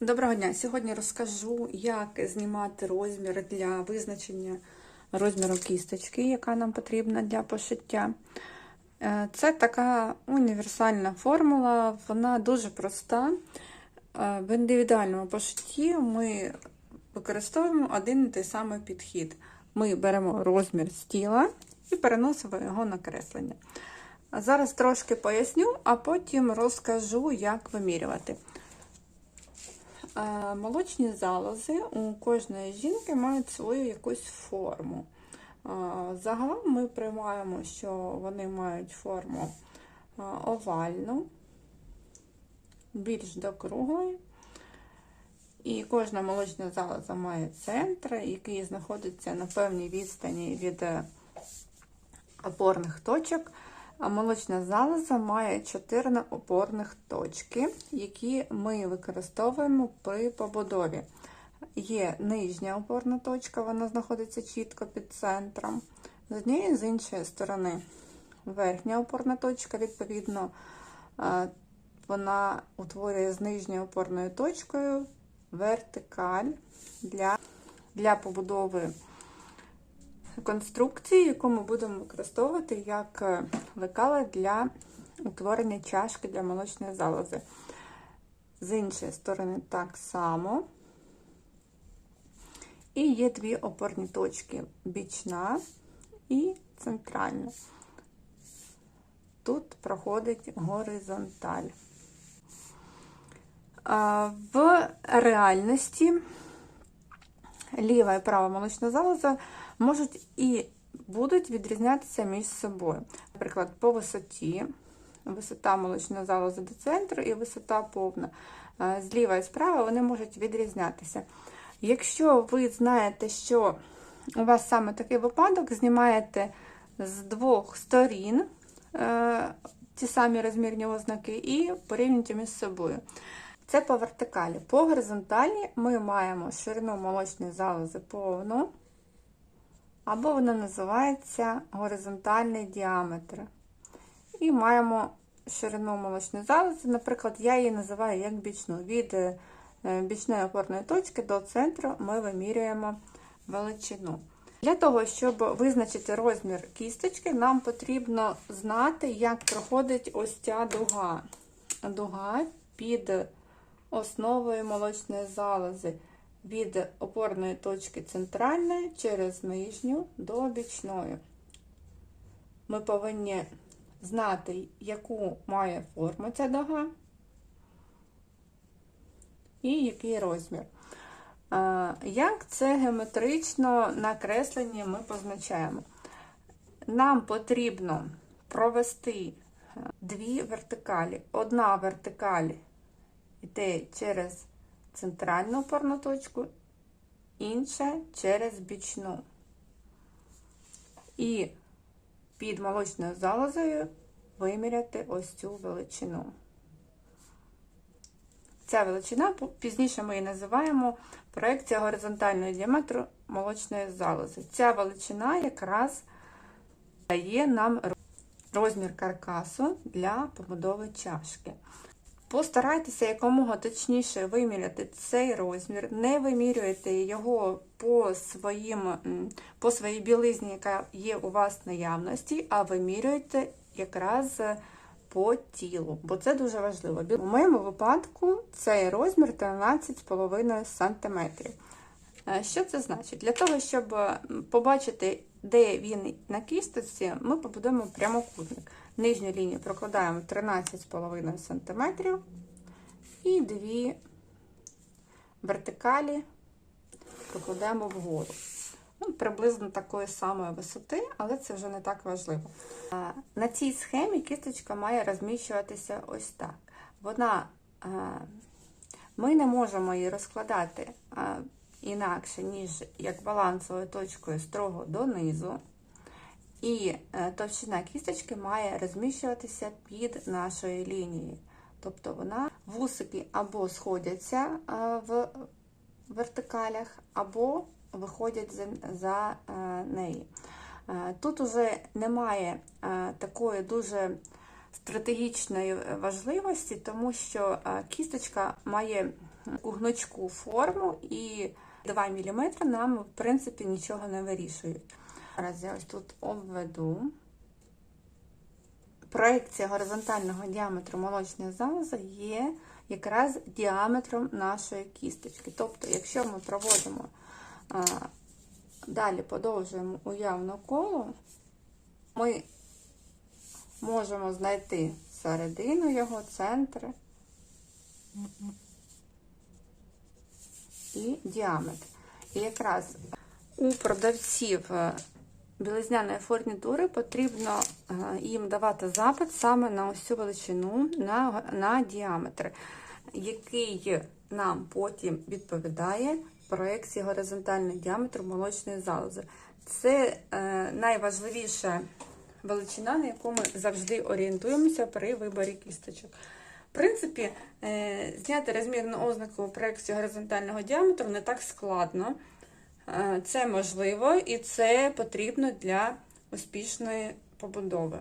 Доброго дня! Сьогодні розкажу, як знімати розмір для визначення розміру кісточки, яка нам потрібна для пошиття. Е, Це така універсальна формула, вона дуже проста. Е, В індивідуальному пошитті ми використовуємо один і той самий підхід. Ми беремо розмір з тіла і переносимо його на креслення. Зараз трошки поясню, а потім розкажу, як вимірювати. Молочні залози у кожної жінки мають свою якусь форму. Загалом ми приймаємо, що вони мають форму овальну, більш до круглої. І кожна молочна залоза має центр, який знаходиться на певній відстані від опорних точок. А молочна залоза має 4 опорних точки, які ми використовуємо при побудові. Є нижня опорна точка, вона знаходиться чітко під центром. З однієї з іншої сторони верхня опорна точка, відповідно, вона утворює з нижньою опорною точкою вертикаль для, для побудови конструкції, яку ми будемо використовувати як лекала для утворення чашки для молочної залози. З іншої сторони, так само. І є дві опорні точки: бічна і центральна. Тут проходить горизонталь. В реальності ліва і права молочна залоза можуть і будуть відрізнятися між собою. Наприклад, по висоті, висота молочної залози до центру і висота повна. Зліва і справа вони можуть відрізнятися. Якщо ви знаєте, що у вас саме такий випадок, знімаєте з двох сторін е, ті самі розмірні ознаки і порівнюйте між собою. Це по вертикалі. По горизонталі ми маємо ширину молочної залози повну, або вона називається горизонтальний діаметр. І маємо ширину молочної залози, наприклад, я її називаю як бічну. Від бічної опорної точки до центру ми вимірюємо величину. Для того, щоб визначити розмір кісточки, нам потрібно знати, як проходить ось ця дуга. Дуга під основою молочної залози від опорної точки центральної через нижню до бічної. Ми повинні знати, яку має форму ця дуга і який розмір. Як це геометрично на кресленні ми позначаємо? Нам потрібно провести дві вертикалі. Одна вертикаль йде через центральну опорну точку, інша через бічну. І під молочною залозою виміряти ось цю величину. Ця величина, пізніше ми її називаємо проекція горизонтального діаметру молочної залози. Ця величина якраз дає нам розмір каркасу для побудови чашки. Постарайтеся якомога точніше виміряти цей розмір, не вимірюйте його по своїм, по своїй білизні, яка є у вас в наявності, а вимірюйте якраз по тілу, бо це дуже важливо. У моєму випадку цей розмір 13,5 см. Що це значить? Для того, щоб побачити, де він на кісточці, ми побудуємо прямокутник. Нижню лінію прокладаємо 13,5 см і дві вертикалі прокладаємо вгору. Ну, Приблизно такої самої висоти, але це вже не так важливо. На цій схемі кісточка має розміщуватися ось так. Вона, Ми не можемо її розкладати інакше, ніж як балансовою точкою строго донизу. І е, товщина кісточки має розміщуватися під нашою лінією. Тобто вона вусики або сходяться в вертикалях, або виходять за, е, неї. Е, тут уже немає такої дуже стратегічної важливості, тому що кісточка має гнучку форму і 2 мм нам, в принципі, нічого не вирішують. Зараз я ось тут обведу. Проекція горизонтального діаметру молочної залози є якраз діаметром нашої кісточки. Тобто, якщо ми проводимо а, далі подовжуємо уявне коло, ми можемо знайти середину його, центр і діаметр. І якраз у продавців е, білизняної фурнітури потрібно е, їм давати запит саме на ось величину, на, на діаметр, який нам потім відповідає проекції горизонтальний діаметр молочної залози. Це е, найважливіша величина, на яку ми завжди орієнтуємося при виборі кісточок. В принципі, е, зняти розмірну ознаку проекції горизонтального діаметру не так складно. Е, Це можливо і це потрібно для успішної побудови.